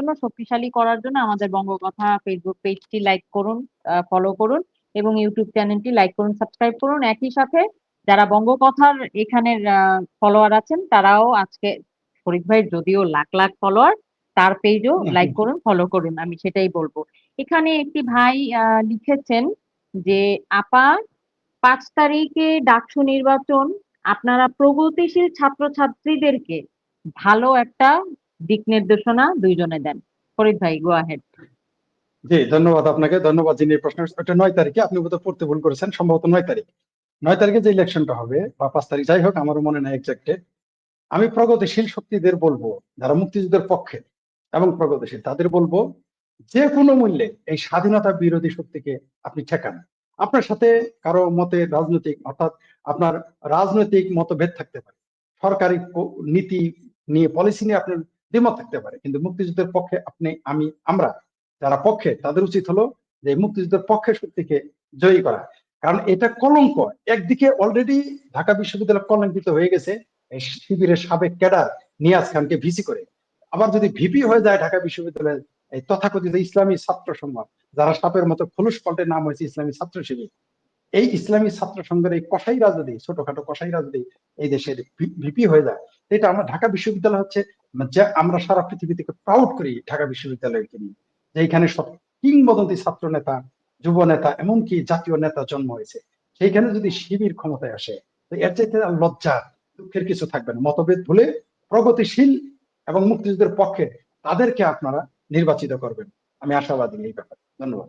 জন্য শক্তিশালী করার জন্য আমাদের বঙ্গকথা ফেসবুক পেজটি লাইক করুন ফলো করুন এবং ইউটিউব চ্যানেলটি লাইক করুন সাবস্ক্রাইব করুন। একই সাথে যারা বঙ্গকথার এখানের ফলোয়ার আছেন তারাও আজকে ফরিদ ভাই যদিও লাখ লাখ ফলোয়ার তার পেজও লাইক করুন ফলো করুন আমি সেটাই বলব। এখানে একটি ভাই লিখেছেন যে আপা পাঁচ তারিখে ডাকসু নির্বাচন আপনারা প্রগতিশীল ছাত্রছাত্রীদেরকে ভালো একটা দিক নির্দেশনা দুইজনে দেন। ফরিদ ভাই গো আহেড জি, ধন্যবাদ আপনাকে। ধন্যবাদ যিনি প্রশ্ন এটা নয় তারিখে, আপনি বোধহয় পড়তে ভুল করেছেন। সম্ভবত নয় তারিখ। নয় তারিখে যে ইলেকশনটা হবে, বা পাঁচ তারিখ, যাই হোক, আমারও মনে নাই এক্সাক্টে আমি প্রগতিশীল শক্তিদের বলব, যারা মুক্তিযুদ্ধের পক্ষে, এবং প্রগতিশীল, তাদের বলব, যে কোনো মূল্যে এই স্বাধীনতা বিরোধী শক্তিকে আপনি ঠেকান। আপনার সাথে কারও মতে রাজনৈতিক, অর্থাৎ আপনার রাজনৈতিক মতভেদ থাকতে পারে। সরকারি নীতি নিয়ে পলিসি নিয়ে আপনার দ্বিমত থাকতে পারে। কিন্তু মুক্তিযুদ্ধের পক্ষে আপনি, আমি, আমরা যারা পক্ষে, তাদের উচিত হলো যে মুক্তিযুদ্ধের পক্ষে শক্তিকে জয়ী করা। কারণ এটা কলঙ্ক। একদিকে অলরেডি ঢাকা বিশ্ববিদ্যালয় কলঙ্কিত হয়ে গেছে শিবিরের সাবেক ক্যাডার নিয়াজ খানকে ভিসি করে। আবার যদি ভিপি হয়ে যায় ঢাকা বিশ্ববিদ্যালয়ের এই তথাকথিত ইসলামী ছাত্র সংঘ যারা সাপের মতো খোলস পাল্টে নাম হয়েছে ইসলামী ছাত্র শিবির। এই ইসলামী ছাত্র সংঘের এই কসাইরা যদি ছোটখাটো কসাইরা যদি এই দেশের ভিপি হয়ে যায়। এটা আমরা ঢাকা বিশ্ববিদ্যালয় হচ্ছে, যে আমরা সারা পৃথিবী থেকে প্রাউড করি ঢাকা বিশ্ববিদ্যালয়কে নিয়ে, যে এখানে সব কিংবদন্তি ছাত্র নেতা যুব নেতা এমনকি জাতীয় নেতা জন্ম হয়েছে। সেইখানে যদি শিবির ক্ষমতায় আসে, তো এর চাইতে লজ্জা, দুঃখের কিছু থাকবে না। মতভেদ ভুলে প্রগতিশীল এবং মুক্তিযুদ্ধের পক্ষে তাদেরকে আপনারা নির্বাচিত করবেন। আমি আশাবাদী এই ব্যাপারে। ধন্যবাদ।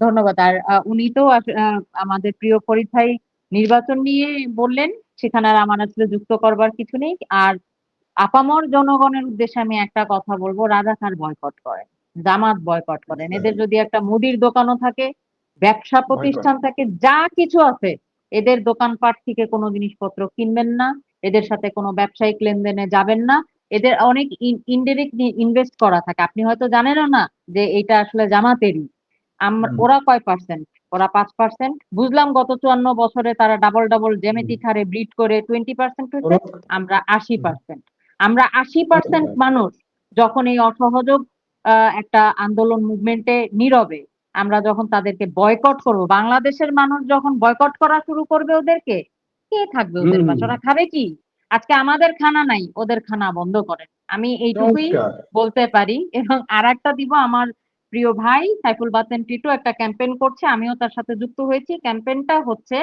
ধন্যবাদ। আর উনি তো আমাদের প্রিয় ভাই নির্বাচন নিয়ে বললেন। সেখানে আর আমার আসলে যুক্ত করবার কিছু নেই। আর আপামর জনগণের উদ্দেশ্যে আমি একটা কথা বলব রাজাকার বয়কট করেন জামাত বয়কট করেন। এদের যদি একটা মুদির দোকানও থাকে ব্যবসা প্রতিষ্ঠান থাকে যা কিছু আছে এদের দোকানপাট থেকে কোনো জিনিসপত্র কিনবেন না এদের সাথে কোনো ব্যবসায়িক লেনদেনে যাবেন না। এদের অনেক ইনডিরেক্ট ইনভেস্ট করা থাকে। আপনি হয়তো জানেনও না যে এটা আসলে জামাতেরই। আমরা ওরা কয় পার্সেন্ট ওরা পাঁচ পার্সেন্ট বুঝলাম গত চুয়ান্ন বছরে তারা ডাবল ডাবল জ্যামিতিক হারে ব্রিড করে টোয়েন্টি পার্সেন্ট হয়েছে আমরা আশি পার্সেন্ট আমরা আশি পার্সেন্ট মানুষ যখন এই অসহযোগ একটা আন্দোলন মুভমেন্টে নীরবে আমরা যখন তাদেরকে বয়কট করব বাংলাদেশের মানুষ যখন বয়কট করা শুরু করবে ওদেরকে কে থাকবে ওদের। পাশে? ওরা খাবে কি? আজকে আমাদের খানা নাই ওদের খানা বন্ধ করেন। আমি এইটুকুই বলতে পারি এবং আর একটা দিব আমার প্রিয় ভাই, সাইফুল বাতেন টিটু একটা ক্যাম্পেইন করছে, আমিও তার সাথে যুক্ত হয়েছি। ক্যাম্পেইনটা হচ্ছে,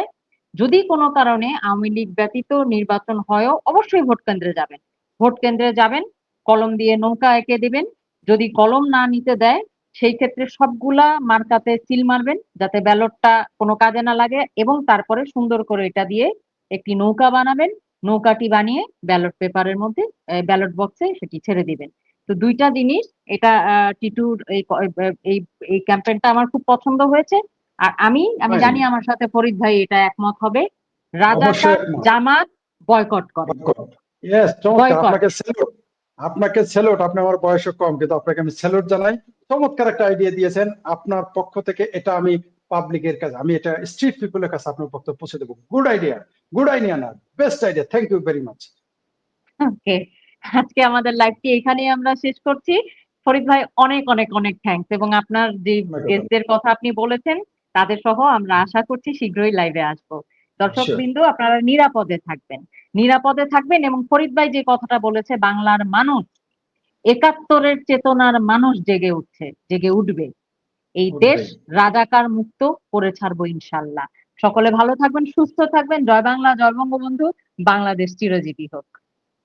যদি কোনো কারণে আওয়ামী লীগ ব্যতীত নির্বাচন হয়ও, অবশ্যই ভোট কেন্দ্রে যাবেন। ভোট কেন্দ্রে যাবেন, কলম দিয়ে নৌকা এঁকে দিবেন। যদি কলম না নিতে দেয়, সেই ক্ষেত্রে সবগুলা মার্কাতে সিল মারবেন, যাতে ব্যালটটা কোনো কাজে না লাগে এবং তারপরে সুন্দর করে এটা দিয়ে একটি নৌকা বানাবেন। নৌকাটি বানিয়ে ব্যালট পেপারের মধ্যে ব্যালট বক্সে সেটি ছেড়ে দিবেন। তো দুইটা জিনিস এটা টিটুর এই এই ক্যাম্পেইনটা আমার খুব পছন্দ হয়েছে। আর আমি আমি জানি আমার সাথে ফরিদ ভাই এটা একমত হবে। রাজাকার জামাত বয়কট করে। আপনাকে স্যালুট আপনি আমার বয়সে কম কিন্তু আপনাকে আমি স্যালুট জানাই। চমৎকার একটা আইডিয়া দিয়েছেন। আপনার পক্ষ থেকে এটা আমি পাবলিকের কাছে আমি এটা স্ট্রিট পিপলের কাছে আপনার বক্তব্য পৌঁছে দেবো। গুড আইডিয়া গুড আইডিয়া না best idea thank you very much okay আজকে আমাদের লাইভটি এখানেই আমরা শেষ করছি। ফরিদ ভাই অনেক অনেক অনেক থ্যাঙ্কস এবং আপনার যে। গেস্টদের কথা আপনি বলেছেন তাদের সহ আমরা আশা করছি শীঘ্রই লাইভে আসব। দর্শক বিন্দু আপনারা নিরাপদে থাকবেন। নিরাপদে থাকবেন এবং ফরিদ ভাই যে কথাটা বলেছে বাংলার মানুষ একাত্তরের চেতনার মানুষ জেগে উঠছে জেগে উঠবে। এই দেশ রাজাকার মুক্ত করে ছাড়বো ইনশাল্লাহ। সকলে ভালো থাকবেন সুস্থ থাকবেন। জয় বাংলা জয় বঙ্গবন্ধু। বাংলাদেশ চিরজীবী হোক।